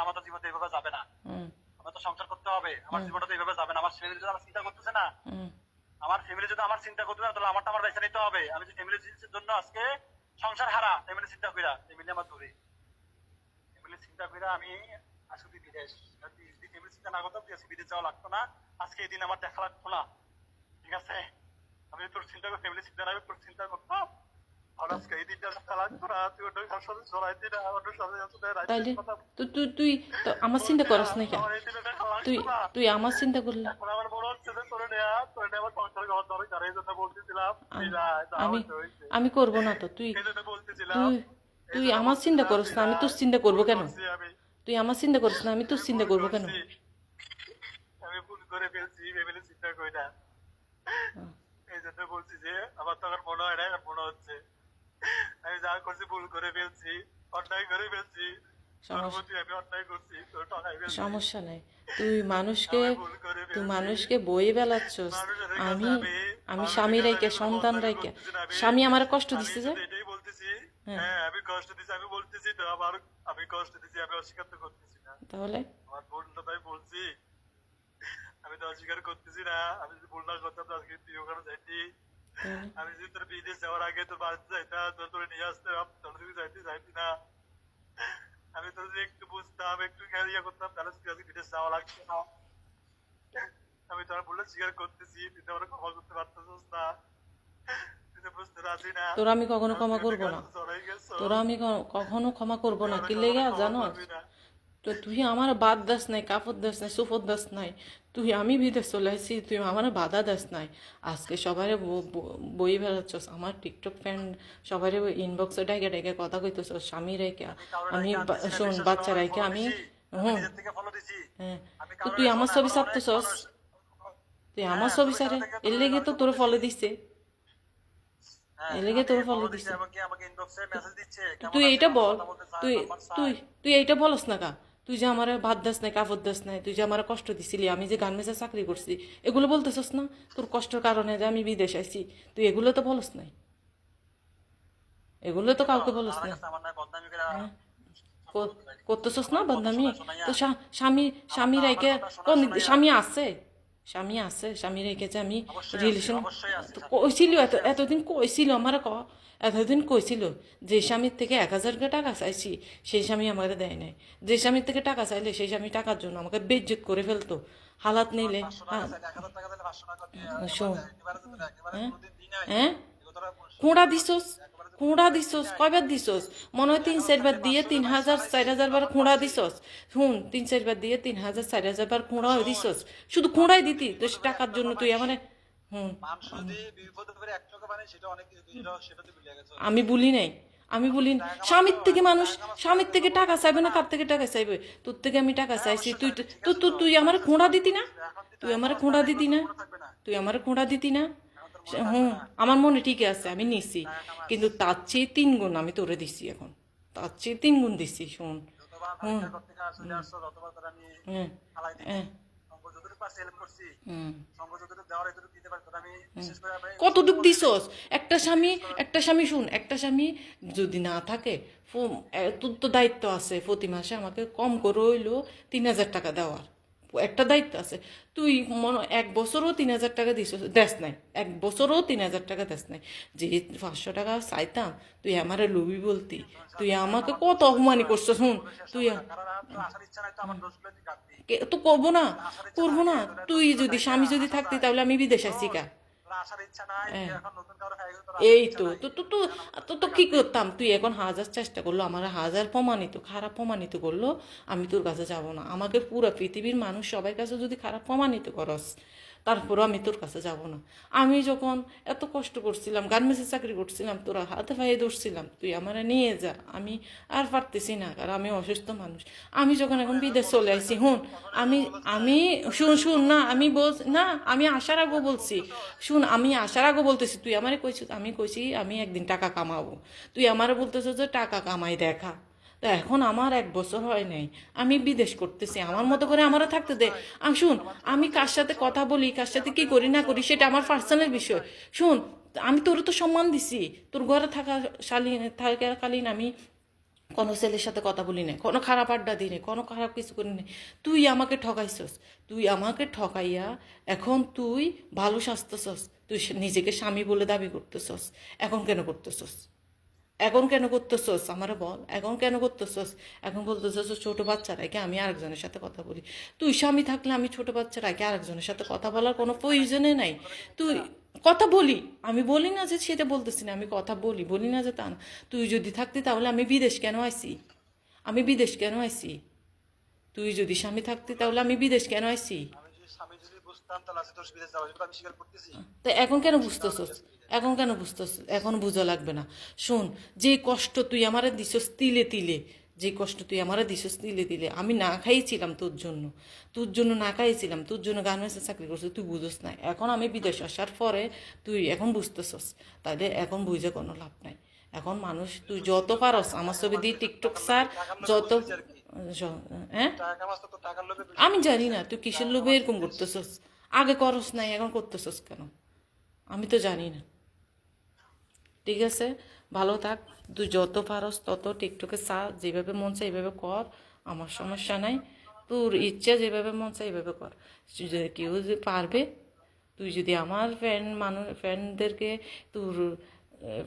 আমার তো জীবন এইভাবে যাবে না। আমার তো সংসার করতে হবে। আমার জীবনটা তো এইভাবে যাবে না। আমার ফ্যামিলি যদি আমার চিন্তা করতেছে না আমার ফ্যামিলি যদি আমার চিন্তা করতে না তাহলে আমারটা আমার বেছে নিতে হবে। আমি যদি ফ্যামিলির জন্য আজকে সংসার হারা ফ্যামিলি চিন্তা কইরা ফ্যামিলি আমার দূরে। ফ্যামিলি চিন্তা কইরা আমি তুই বিদেশ যদি ফ্যামিলি চিন্তা না করতাম আজকে বিদেশ যাওয়া লাগতো না। আজকে এই দিন আমার দেখা লাগতো না। ঠিক আছে? আমি তোর চিন্তা করে ফ্যামিলি চিন্তা না তোর চিন্তা করতাম। তুই তাইলে আমার চিন্তা করস না তুই তুই আমার চিন্তা করলে। আমি। আমি করব না তো তুই তুই তুই আমার চিন্তা করস না আমি তোর চিন্তা করব কেন? তুই আমার চিন্তা করস না আমি তোর চিন্তা করব কেন? আমি ভুল করে ফেলছি চিন্তা করি না। এই জন্য বলছি যে আমার তো মনে হয় না মনে হচ্ছে। আমি যা করছি ভুল করে ফেলছি অন্যায় করে ফেলছি সমস্যা- নাই। তুই মানুষকে তুই মানুষকে বই কাছে আমি আমি- স্বামী রাইকে সন্তান রাইকে স্বামী আমার কষ্ট দিচ্ছে যে? বলতেছি। হ্যাঁ। আমি কষ্ট দিচ্ছি আমি বলতেছি তো আমার আমি কষ্ট দিচ্ছি আমি অস্বীকার তো করতেছি না। তাহলে? আমার বোনটা তাই বলছি। আমি তো অস্বীকার করতেছি না। আমি যদি ভুল না করতাম তো আজকে তুই ওখানে যাইতি। আমি যদি তোর বিদেশ যাওয়ার আগে তোর বাড়িতে যাইতাম তোর তোর নিয়ে আসতাম তোর যদি যাইতে যাইতি না। আমি তোর একটু বুঝতাম একটু খেয়াল ইয়ে করতাম তাহলে তুই আজকে বিদেশ যাওয়া লাগতো না। আমি তোর ভুলে স্বীকার করতেছি তুই তো আমার ক্ষমা করতে পারতেছিস না। বুঝতে রাজি না। তোরা আমি কখনো ক্ষমা করব না। তোরা আমি কখনো ক্ষমা করব না। কি লেগে জানো না। তো তুই আমার বাদ দাস নাই কাপড় দাস নাই সুফর দাস নাই। তুই আমি বিদেশ চলে আসছি তুই আমার বাধা দাস নাই। আজকে সবারে বই বেড়াচ্ছস আমার টিকটক ফ্রেন্ড সবারে ইনবক্সে ডাইকে ডাইকে কথা কইতেছ স্বামী রেখে আমি শোন বাচ্চা রেখে আমি হুম। হ্যাঁ তুই আমার ছবি ছাপতেছস। তুই আমার ছবি সারে এর লেগে তো তোর ফলে দিছে। হ্যাঁ, এর লেগে তোর ফলো দিছে তুই এইটা বল তুই তুই তুই এইটা বলস না কা? তুই যে আমার ভাত দাস নাই কাপড় দাস নাই তুই যে আমার কষ্ট দিছিলি আমি যে গার্মেন্টসে চাকরি করছি এগুলো বলতেছস না? তোর কষ্টের কারণে যে আমি বিদেশ আইছি তুই এগুলো তো বলস নাই? এগুলো তো কাউকে বলস না কর- করতেছস না বদনামি? তো স্বামী স্বামী রাইকে স্বামী আছে? স্বামী আছে স্বামী রেখেছে আমি রিলেশন কইছিল এত এতদিন কইছিল আমার ক এতদিন কইছিল যে স্বামীর থেকে এক হাজার টাকা চাইছি সেই স্বামী আমাকে দেয় নাই। যে স্বামীর থেকে টাকা চাইলে সেই স্বামী টাকার জন্য আমাকে বেজ্জত করে ফেলতো। হালাত নিলে হ্যাঁ। হ্যাঁ? তোরা বলছিস। কুঁড়া দিছস? কয়বার দিছস? মনে হয় তিন চারবার দিয়ে তিন হাজার চার হাজার বার কুঁড়া দিছস? শুন তিন চারবার দিয়ে তিন হাজার চার হাজার বার কুঁড়া দিছস? শুধু কুঁড়াই দিতি? তো সে টাকার জন্য তুই আমার। আমি বলি নাই। আমি বলি। স্বামীর থেকে মানুষ স্বামীর থেকে টাকা চাইবে না কার থেকে টাকা চাইবে? তোর থেকে আমি টাকা চাইছি। তুই তো তুই তুই আমার খোঁড়া দিতি না? তুই আমার খোঁড়া দিতি না। তুই আমার খোঁড়া দিতি না? হুম আমার মনে ঠিকই আছে, আমি নিছি। কিন্তু তার চেয়ে তিন গুণ আমি তোরে দিছি এখন। তার চেয়ে তিন গুণ দিছি, শোন। হ্যাঁ। হ্যাঁ। হুম আমি- কতটুক দিছস? একটা স্বামী একটা স্বামী, শুন, একটা স্বামী যদি না থাকে তোর তো দায়িত্ব আছে, প্রতি মাসে আমাকে কম করে হইল তিন হাজার টাকা দেওয়ার। একটা দায়িত্ব আছে। তুই মনে এক বছরও তিন হাজার টাকা দিস দেশ নাই। এক বছরও তিন হাজার টাকা দেশ নাই। যে পাঁচশো টাকা চাইতাম, তুই আমারে লুবি বলতি। তুই আমাকে কত অপমানি করছ শুন। তুই তো করব না করব না। তুই যদি, স্বামী যদি থাকতি, তাহলে আমি বিদেশ আসি কা হয়ে। তোর এই তো তো তো তো তো তো কি করতাম? তুই এখন হাজার চেষ্টা করল আমার হাজার প্রমাণিত খারাপ প্রমাণিত করল আমি তোর কাছে যাব না। আমাকে পুরো পৃথিবীর মানুষ সবাই কাছে যদি খারাপ প্রমাণিত করস তারপরও আমি তোর কাছে যাব না। আমি যখন এত কষ্ট করছিলাম, গার্মেন্টসে চাকরি করছিলাম, তোরা হাতে পায়ে ধরছিলাম, তুই আমার নিয়ে যা, আমি আর পারতেছি না, কারণ আমি অসুস্থ মানুষ। আমি যখন এখন বিদেশ চলে আসছি হুন, আমি আমি, শুন শুন, না, আমি বল, না, আমি আসার আগেও বলছি, শুন, আমি আসার আগেও বলতেছি, তুই আমারে কইছিস আমি কইছি, আমি একদিন টাকা কামাবো। তুই আমারে বলতেছ যে টাকা কামাই, দেখা। তো এখন আমার এক বছর হয় নাই। আমি বিদেশ করতেছি। আমার মতো করে আমারও থাকতে দে। শুন, আমি কার সাথে কথা বলি, কার সাথে কি করি, না করি, সেটা আমার পার্সোনাল বিষয়। শুন, আমি তোর তো সম্মান দিছি। তোর ঘরে থাকা শালীন, থাকাকালীন আমি কোনো ছেলের সাথে কথা বলি না কোনো খারাপ আড্ডা দিই না কোনো খারাপ কিছু করি না তুই আমাকে ঠকাইছস। তুই আমাকে ঠকাইয়া এখন তুই ভালো স্বাস্থ্যছস। তুই নিজেকে স্বামী বলে দাবি করতেছস। এখন কেন করতেছস? এখন কেন করতেছস? আমারে বল। এখন কেন করতেছস? এখন বলতেছস ছোট বাচ্চা রেখে আমি আরেকজনের সাথে কথা বলি। তুই স্বামী থাকলে আমি ছোট বাচ্চা রেখে আরেকজনের সাথে কথা বলার কোনো প্রয়োজনে নাই। তুই কথা বলি। আমি বলি না যে সেটা বলতেছি না, আমি কথা বলি। বলি না যে তা না। তুই যদি থাকতি তাহলে আমি বিদেশ কেন আইছি? আমি বিদেশ কেন আইছি? তুই যদি স্বামী থাকতি তাহলে আমি বিদেশ কেন আইছি? তো এখন কেন বুঝতেছস? এখন কেন বুঝতেছ এখন বুঝা লাগবে না। শোন যে কষ্ট তুই আমারে দিছস তিলে তিলে যে কষ্ট তুই আমারে দিছস তিলে তিলে আমি না খাইছিলাম তোর জন্য। তোর জন্য না খাইছিলাম তোর জন্য গার্মেন্টসে চাকরি করছিস তুই বুঝোস না। এখন আমি বিদেশ আসার পরে তুই এখন বুঝতেছস। তাহলে এখন বুঝে কোনো লাভ নাই। এখন মানুষ তুই যত পারস আমার ছবি দিয়ে টিকটক স্যার যত হ্যাঁ আমি জানি না তুই কিসের লোভে এরকম করতেছস? আগে করস নাই, এখন করতেছস কেন? আমি তো জানি না। ঠিক আছে? ভালো থাক। তুই যত পারস তত টিকটকে চা, যেভাবে মন চায় এইভাবে কর, আমার সমস্যা নাই। তোর ইচ্ছা যেভাবে মন চায় এইভাবে কর। কেউ যদি পারবে, তুই যদি আমার ফ্রেন্ড মানুষ ফ্রেন্ডদেরকে তোর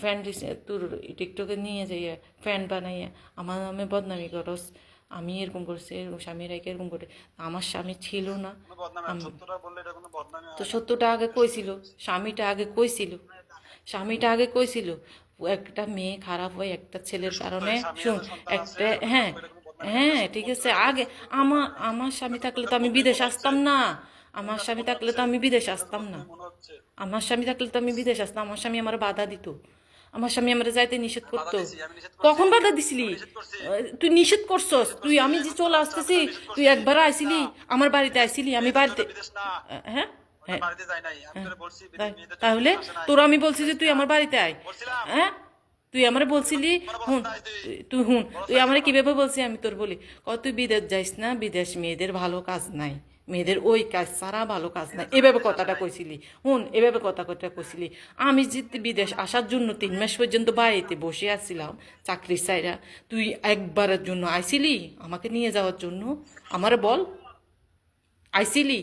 ফ্রেন্ড তোর টিকটকে নিয়ে যাইয়া ফ্রেন্ড বানাইয়া, আমার নামে বদনামি করস আমি এরকম করছি এরকম স্বামীর একে এরকম করে আমার স্বামী ছিল না। তো সত্যটা আগে কইছিল স্বামীটা আগে কইছিল স্বামীটা আগে কইছিল একটা মেয়ে খারাপ হয় একটা ছেলের কারণে শুন একটা হ্যাঁ হ্যাঁ ঠিক আছে আগে আমার আমার স্বামী থাকলে তো আমি বিদেশ আসতাম না। আমার স্বামী থাকলে তো আমি বিদেশ আসতাম না। আমার স্বামী থাকলে তো আমি বিদেশ আসতাম আমার স্বামী আমার বাধা দিত। আমার স্বামী আমার যাইতে নিষেধ করতো। কখন বাধা দিছিলি। তুই নিষেধ করছস। তুই আমি যে চলে আসতেছি তুই একবার আইছিলি আমার বাড়িতে আইছিলি আমি বাড়িতে হ্যাঁ? হ্যাঁ। মেয়েদের তাহলে তোর আমি বলছি যে তুই আমার বাড়িতে আয়। হ্যাঁ? তুই আমার বলছিলি হুন তুই- তুই হুন। তুই আমার কীভাবে বলছি আমি তোর বলি? ক তুই বিদেশ যাইস না বিদেশ মেয়েদের ভালো কাজ নাই। মেয়েদের ওই কাজ ছাড়া ভালো কাজ নাই। এভাবে কথাটা কইছিলি। হুন এভাবে কথা কথা কইছিলি। আমি যে বিদেশ আসার জন্য তিন মাস পর্যন্ত বাড়িতে বসে আসছিলাম চাকরি সাইরা তুই একবারের জন্য আইছিলি আমাকে নিয়ে যাওয়ার জন্য? আমার বল। আইছিলি?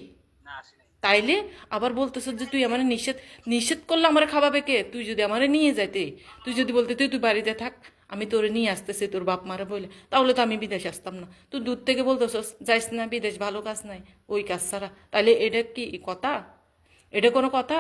না তাইলে আবার বলতেছ যে তুই আমার নিষেধ নিষেধ করলে আমার খাবাবে কে? তুই যদি আমারে নিয়ে যাইতে তুই যদি বলতে তুই তুই বাড়িতে থাক। আমি তোরে নিয়ে আসতেছি, তোর বাপ মারা বলে তাহলে তো আমি বিদেশ আসতাম না। তুই দূর থেকে বলতেছস, যাইস না, বিদেশ ভালো কাজ নাই, ওই কাজ ছাড়া। তাহলে এটা কি কথা? এটা কোনো কথা?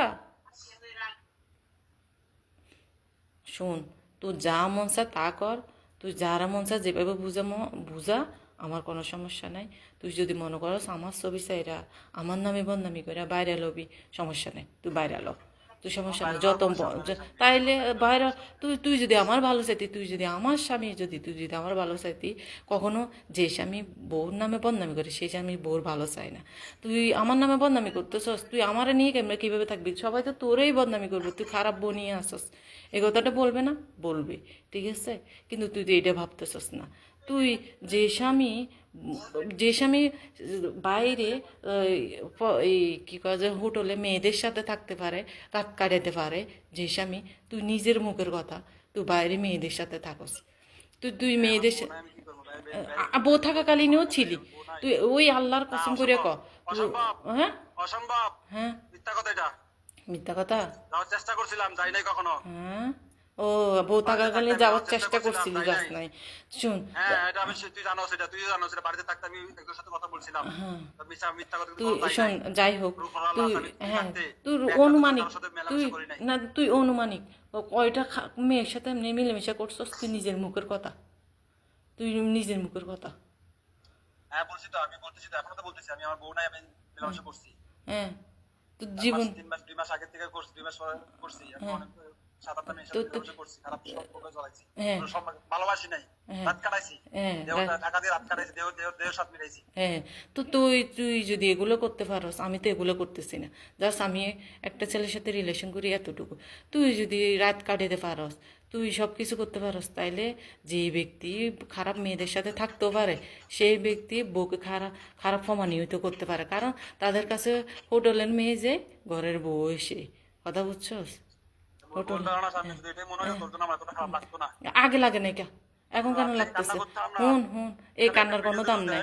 শোন তুই যা মন চা তা কর। তুই যারা মন চা যেভাবে বুঝা বুঝা, আমার কোনো সমস্যা নাই। তুই যদি মনে করস, আমার ছবি চাইরা আমার নামে বদনামি করে বাইরে লবি, সমস্যা নেই, তুই বাইরে লো। তুই সমস্যা যত তাইলে বাইরে তুই তুই যদি আমার ভালো চাইতি তুই যদি আমার স্বামী যদি তুই যদি আমার ভালো চাইতি কখনো যে স্বামী বউর নামে বদনামি করে সেই স্বামী বউর ভালো চায় না। তুই আমার নামে বদনামি করতেছস তুই আমার নিয়ে কেমন কীভাবে থাকবি? সবাই তো তোরেই বদনামি করবে তুই খারাপ বউ নিয়ে আসস এই কথাটা বলবে না? বলবে ঠিক আছে? কিন্তু তুই তো এটা ভাবতেছস না। তুই যে স্বামী যে স্বামী বাইরে এই, কী কয় যে হোটেলে মেয়েদের সাথে থাকতে পারে কাট কাটাতে পারে যে স্বামী তুই নিজের মুখের কথা তুই বাইরে মেয়েদের সাথে থাকস। তুই তুই মেয়েদের বউ থাকাকালীনও ছিলি। তুই ওই আল্লাহর কসম করে ক হ্যাঁ? অসম্ভব। হ্যাঁ? মিথ্যা কথা এটা। মিথ্যা কথা? চেষ্টা করছিলাম যাই নাই কখনো। হ্যাঁ? ও বউ যাওয়ার চেষ্টা করছিলি যাস নাই? শুন। হ্যাঁ তুই তো বলা যায় শোন যাই হোক তুই হ্যাঁ তুই অনুমানিক তুই না তুই অনুমানিক। কয়টা মেয়ের সাথে এমনি মিলেমিশা করছস তুই নিজের মুখের কথা। তুই নিজের মুখের কথা। হ্যাঁ বলছি তো আমি বলতেছি তো এখনও তো বলতেছি আমি আমার বউ নাই আমি মেলামেশা করছি। হ্যাঁ তোর জীবন তিন মাস দুই মাস আগে থেকে করছি দুই মাস পরে করছি তো তুই তুই যদি এগুলো করতে পারস আমি তো এগুলো করতেছি না। জাস্ট আমি একটা ছেলের সাথে রিলেশন করি এতটুকু। তুই যদি রাত কাটাতে পারস তুই সব কিছু করতে পারস তাইলে যে ব্যক্তি খারাপ মেয়েদের সাথে থাকতেও পারে সেই ব্যক্তি বউকে খারাপ খারাপ প্রমাণিত করতে পারে। কারণ তাদের কাছে হোটেলের মেয়ে যে ঘরের বউ এসে। কথা বুঝছস? আগে লাগে না কা? এখন কেন আপনি লাগতেছে। হুন হুন। এই কান্নার কোনো দাম নাই।